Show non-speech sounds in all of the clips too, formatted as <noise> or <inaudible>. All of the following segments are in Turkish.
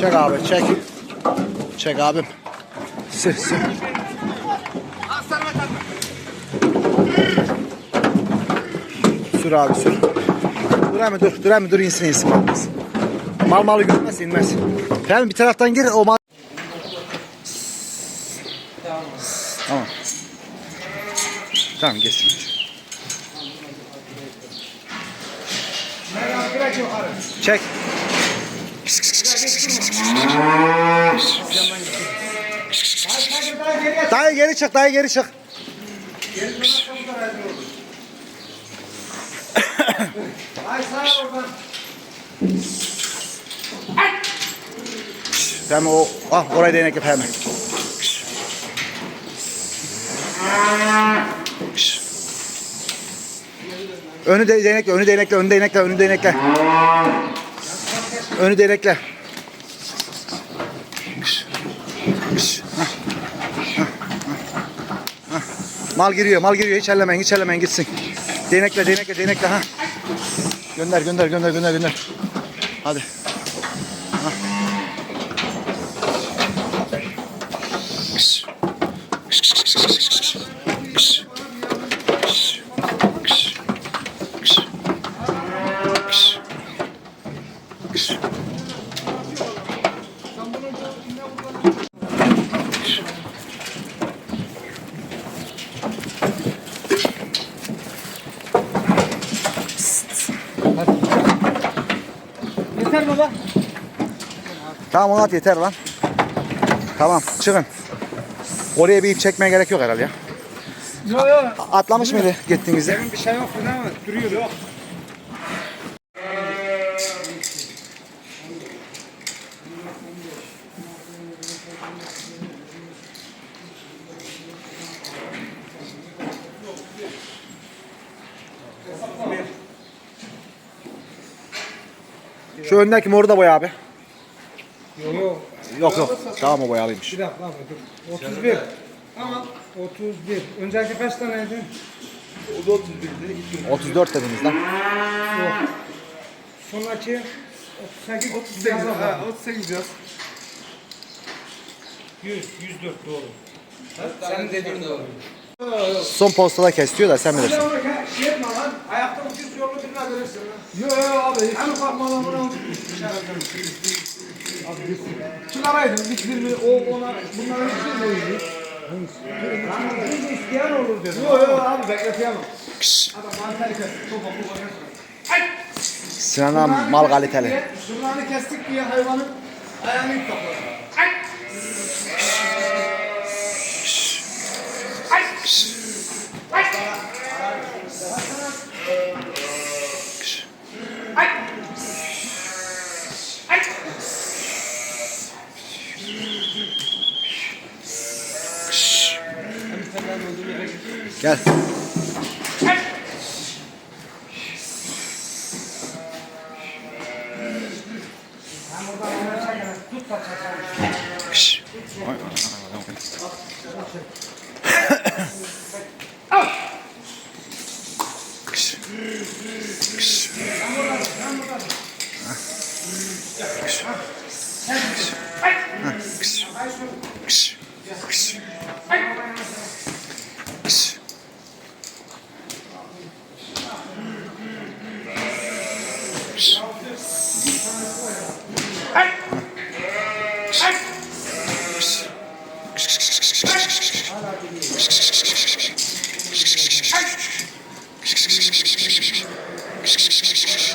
Çek abi çek. Çek abim. Sür sür. Sür abi sür. Dur hemen dur. Dur hemen dur insin insin. Mal malı görmez inmez. Tamam bir taraftan gir o mal. Tamam. Tamam geçsin. Çek. Dayı geri çık, dayı geri çık. Tamam o, ah orayı değnek yap hemen. Önü de değnekle, önü değnekle, önü değnekle, önü değnekle. Önü değnekle. Mal giriyor, mal giriyor. Hiç ellemeyin, hiç ellemeyin gitsin. Değnekle, değnekle, değnekle ha. Gönder, gönder, gönder, gönder, gönder. Hadi. Ha. Yeter baba. Tamam onu at yeter lan. Tamam çıkın. Oraya bir ip çekmeye gerek yok herhalde ya. Yok yok. Atlamış mıydı gittiğinizde? Benim bir şey yok değil mi? Duruyor. Yok. Şu öndeki moru da boya abi. Yok yok. Yok yok. Tamam o boyalıymış. Bir dakika abi dur. 31. Tamam. 31. Önceki kaç taneydi? 34 dediniz lan. Yok. Sonraki 38. 38. Ha, 38 yaz. 100, 104 doğru. Senin dediğin doğru. Son postada kesiyor da sen bilirsin. Sen şey etme lan. Ayakta ucuz yolunu birine verirsin lan. Yok yok abi. Hem bakma lan buna. Abi gitsin. Çıkaraydın. Hiçbir mi? O ona. Bunların hiçbir mi oynuyor? Hangisi isteyen olur dedim. Yok yok abi bekleteyemem. Adam mantayı kes. Çok bakma Sinan abi mal kaliteli. Şunları kestik diye hayvanın ayağını ilk kapalı. Gel. Şşş.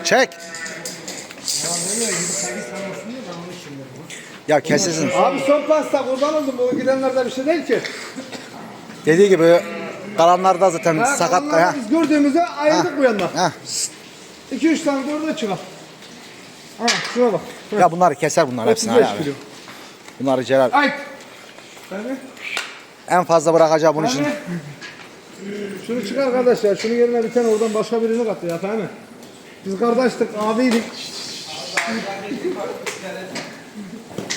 Çek. Ya kesilsin. Abi son pasta kurban oldum. Bu gidenlerde bir şey değil ki. Dediği gibi kalanlarda zaten sakat. Ha. Biz gördüğümüzde ayırdık bu yandan. Ha. 2-3 tane orada çıkar. Ha şuna bak. Ya bunları keser bunlar hepsini 35 Ali abi. kilo. Bunları Celal Ay. En fazla bırakacağı bunun için. Şunu çıkar kardeş ya. Şunun yerine bir tane oradan başka birini kat ya tamam mı? Biz kardeştik, abiydik.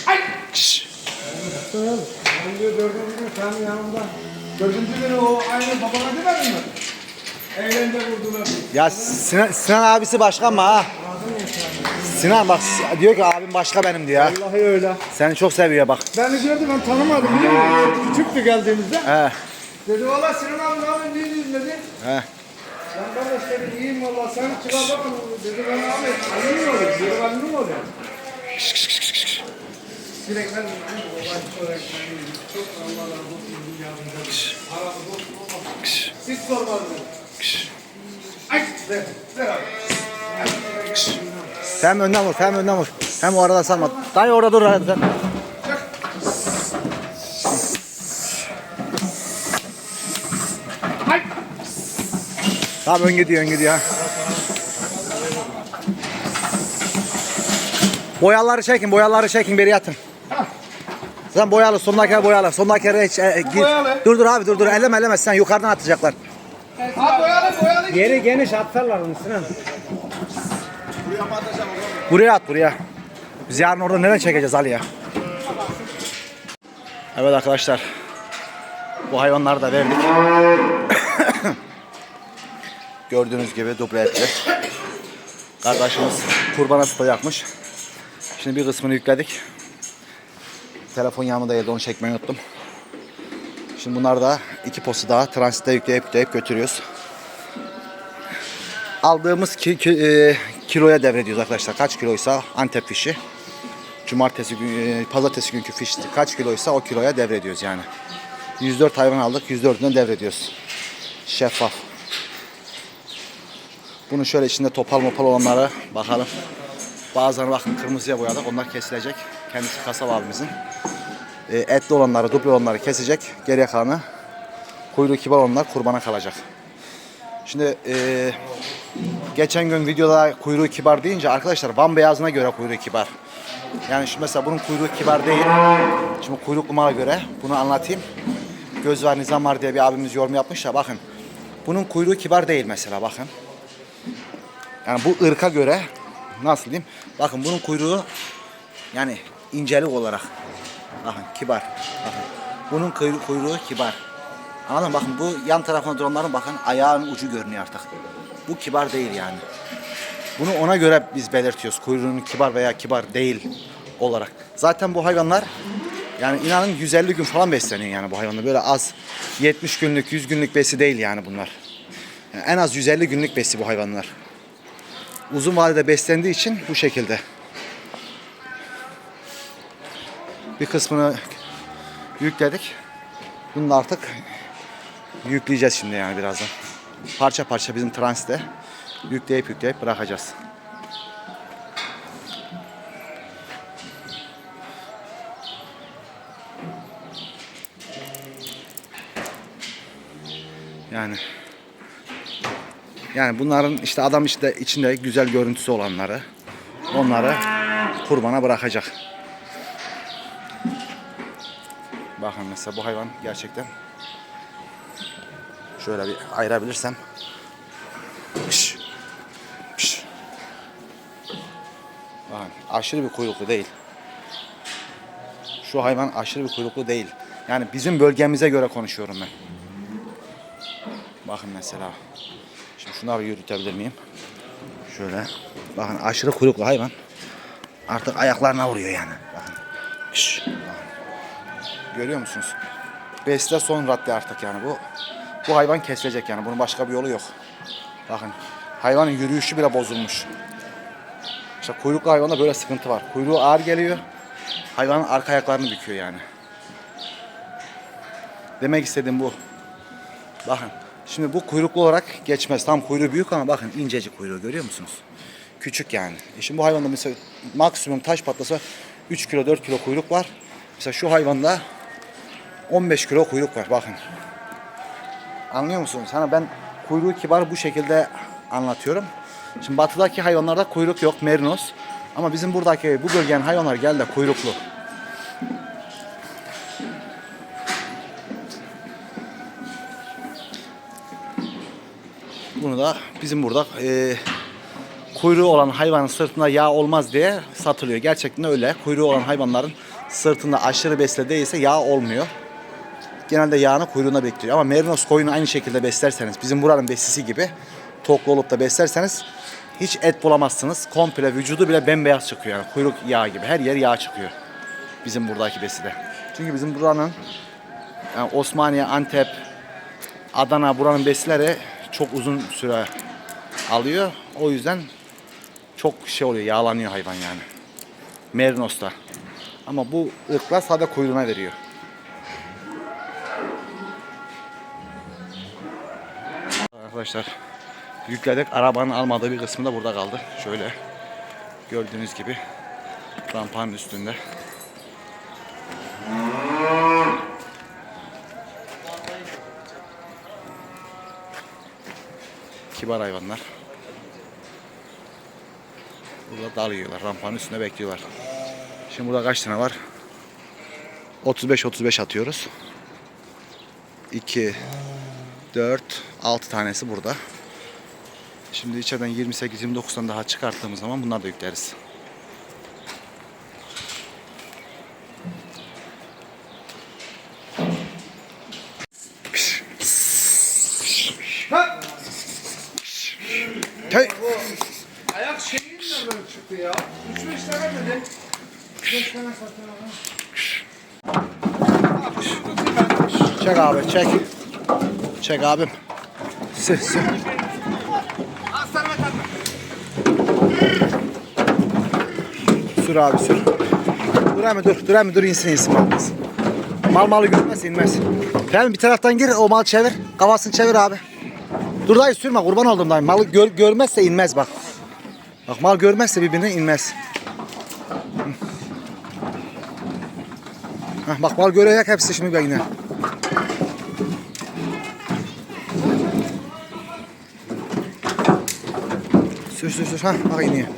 Abi. Ben diyor dördüncü gün senin yanımda. Dördüncü günü o aynı babana demedin mi? Eğlence vurdular. Ya Sinan, Sinan abisi başkan mı ha? Sinan bak diyor ki abim başka benim diyor. Vallahi öyle. Seni çok seviyor bak. Beni gördü ben tanımadım biliyor musun? Küçüktü geldiğimizde. He. Dedi valla Sinan abi ne iyi misin dedi. He. Ben kardeş dedim iyiyim valla sen çıkar bakın. Dedi ben abi mi oluyor? Dedi ben mi oluyor? Direkt ben çok Allah razı olsun. Aramız. Siz sormadınız. Ay ver ver abi. Hem önden vur, hem önden vur. Hem o arada salma. Dayı orada dur. hadi sen. Tamam ön gidiyor, ön gidiyor. Boyaları çekin, boyaları çekin, beri yatın. Sen boyalı, sondaki boyalı, sondaki hiç e, gir. Boyalı. Dur dur abi dur dur, elleme elleme sen yukarıdan atacaklar. Ha boyalı boyalı. Yeri geniş atarlar onun üstüne. Buraya at buraya. Biz yarın orada nereden çekeceğiz Ali ya? Evet arkadaşlar. Bu hayvanları da verdik. <coughs> Gördüğünüz gibi duble etli. Kardeşimiz kurbana sıtacakmış. Şimdi bir kısmını yükledik. Telefon yanımdaydı onu çekmeyi unuttum. Şimdi bunlar da iki postu daha transitte yükleyip yükleyip götürüyoruz. Aldığımız ki, ki- e, kiloya devrediyoruz arkadaşlar. Kaç kiloysa Antep fişi. Cumartesi gün, e, pazartesi günkü fiş kaç kiloysa o kiloya devrediyoruz yani. 104 hayvan aldık, 104'ünden devrediyoruz. Şeffaf. Bunu şöyle içinde topal mopal olanlara bakalım. Bazılarını bakın kırmızıya boyadık. Onlar kesilecek. Kendisi kasap abimizin. E, etli olanları, duble olanları kesecek. Geriye kalanı kuyruğu kibar olanlar kurbana kalacak. Şimdi e, geçen gün videoda kuyruğu kibar deyince arkadaşlar Van beyazına göre kuyruğu kibar. Yani şimdi mesela bunun kuyruğu kibar değil. Şimdi kuyruklu mala göre bunu anlatayım. Göz var nizam var diye bir abimiz yorum yapmış ya bakın. Bunun kuyruğu kibar değil mesela bakın. Yani bu ırka göre nasıl diyeyim? Bakın bunun kuyruğu yani incelik olarak bakın kibar. Bakın. Bunun kuyruğu, kuyruğu kibar. Anladın mı? Bakın bu yan tarafına duranların bakın ayağın ucu görünüyor artık. Bu kibar değil yani. Bunu ona göre biz belirtiyoruz. Kuyruğunun kibar veya kibar değil olarak. Zaten bu hayvanlar yani inanın 150 gün falan besleniyor yani bu hayvanlar. Böyle az 70 günlük 100 günlük besi değil yani bunlar. Yani en az 150 günlük besi bu hayvanlar. Uzun vadede beslendiği için bu şekilde. Bir kısmını yükledik. Bunu da artık yükleyeceğiz şimdi yani birazdan. Parça parça bizim transite yükleyip yükleyip bırakacağız. Yani yani bunların işte adam işte içinde güzel görüntüsü olanları onları kurbana bırakacak. Bakın mesela bu hayvan gerçekten şöyle bir ayırabilirsem. Pış, pış. Bakın aşırı bir kuyruklu değil. Şu hayvan aşırı bir kuyruklu değil. Yani bizim bölgemize göre konuşuyorum ben. Bakın mesela. Şimdi şunları yürütebilir miyim? Şöyle. Bakın aşırı kuyruklu hayvan. Artık ayaklarına vuruyor yani. Bakın. Şş, bakın. Görüyor musunuz? Besle son radde artık yani bu. Bu hayvan kesilecek yani. Bunun başka bir yolu yok. Bakın. Hayvanın yürüyüşü bile bozulmuş. İşte kuyruklu hayvanda böyle sıkıntı var. Kuyruğu ağır geliyor. Hayvanın arka ayaklarını büküyor yani. Demek istediğim bu. Bakın. Şimdi bu kuyruklu olarak geçmez. Tam kuyruğu büyük ama bakın incecik kuyruğu görüyor musunuz? Küçük yani. E şimdi bu hayvanda mesela maksimum taş patlasa 3 kilo 4 kilo kuyruk var. Mesela şu hayvanda 15 kilo kuyruk var bakın. Anlıyor musunuz? Hani ben kuyruğu kibar bu şekilde anlatıyorum. Şimdi batıdaki hayvanlarda kuyruk yok, merinos. Ama bizim buradaki bu bölgenin hayvanlar geldi kuyruklu. Bunu da bizim burada e, kuyruğu olan hayvanın sırtında yağ olmaz diye satılıyor. Gerçekten öyle. Kuyruğu olan hayvanların sırtında aşırı besle değilse yağ olmuyor. Genelde yağını kuyruğuna bekliyor. Ama merinos koyunu aynı şekilde beslerseniz, bizim buranın besisi gibi toklu olup da beslerseniz hiç et bulamazsınız. Komple vücudu bile bembeyaz çıkıyor yani kuyruk yağı gibi. Her yer yağ çıkıyor. Bizim buradaki beside. Çünkü bizim buranın yani Osmaniye, Antep, Adana buranın besileri çok uzun süre alıyor. O yüzden çok şey oluyor, yağlanıyor hayvan yani. Merinos'ta. Ama bu ırklar sade kuyruğuna veriyor. Arkadaşlar yükledik. Arabanın almadığı bir kısmı da burada kaldı. Şöyle gördüğünüz gibi rampanın üstünde. Kibar hayvanlar. Burada dal yiyorlar. Rampanın üstünde bekliyorlar. Şimdi burada kaç tane var? 35-35 atıyoruz. 2 4 6 tanesi burada. Şimdi içeriden 28-29'dan daha çıkarttığımız zaman bunları da yükleriz. Hey! Ayak şeyin nereden çıktı ya? 3-5 tane dedi. 5 tane satın. Çek abi çek. Çek abim. Aslanına takma. Sür abi sür. Dur abi dur. Dur abi dur insin insin mal insin. Mal malı görmez inmez. Tamam bir taraftan gir o mal çevir. Kafasını çevir abi. Dur dayı sürme kurban oldum dayı. Malı gör, görmezse inmez bak. Bak mal görmezse birbirine inmez. Hah, bak mal görecek hepsi şimdi yine. Sür sür sür. Hah bak iniyor.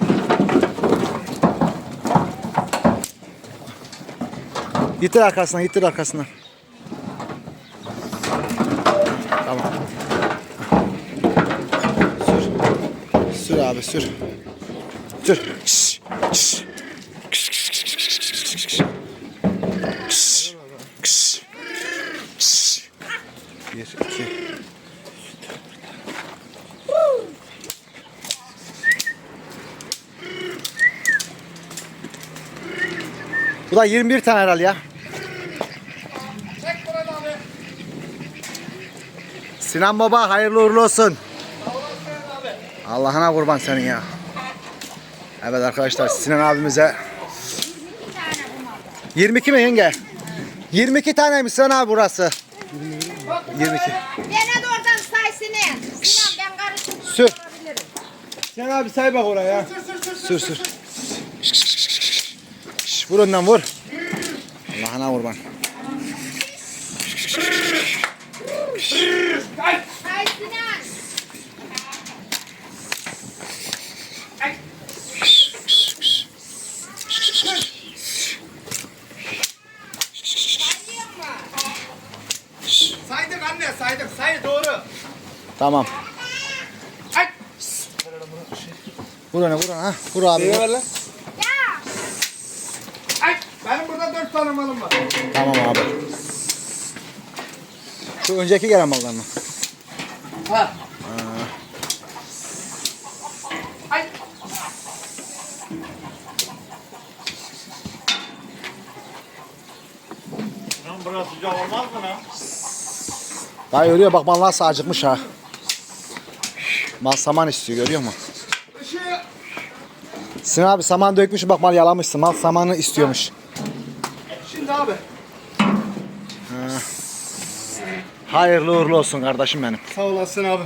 Yitir arkasına, yitir arkasına. Tamam. Sür. Sür abi, sür. Sür. Şş, şş. Kış, kış, kış, kış, kış, kış, kış, kış. Kış, kış, kış. Bir, iki. Bu da 21 tane herhalde ya. Sinan Baba hayırlı uğurlu olsun. Allah'ına kurban senin ya. Evet arkadaşlar Sinan abimize 22 mi yenge? 22 taneymiş Sinan abi burası. 22. Bana da oradan saysın. Sinan ben karışık Sür. Sen abi say bak oraya. Sür sür. Şş, vur önden vur. Allah'ına mu? Saydık anne saydık. Say doğru. Tamam. Ay. Vur öne vur öne. Ha, vur abi. Neye ver lan? Ya. Ay. Benim burada 4 tane malım var. Tamam abi. Şu önceki gelen maldan mı? Ha. Ay. Lan burası sıcak olmaz mı lan? Daha görüyor bak mal nasıl acıkmış ha. Mal saman istiyor görüyor musun? Sinan abi saman dökmüş bak mal yalamışsın. Mal samanı istiyormuş. Abi. Hayırlı uğurlu olsun kardeşim benim. Sağ olasın abi.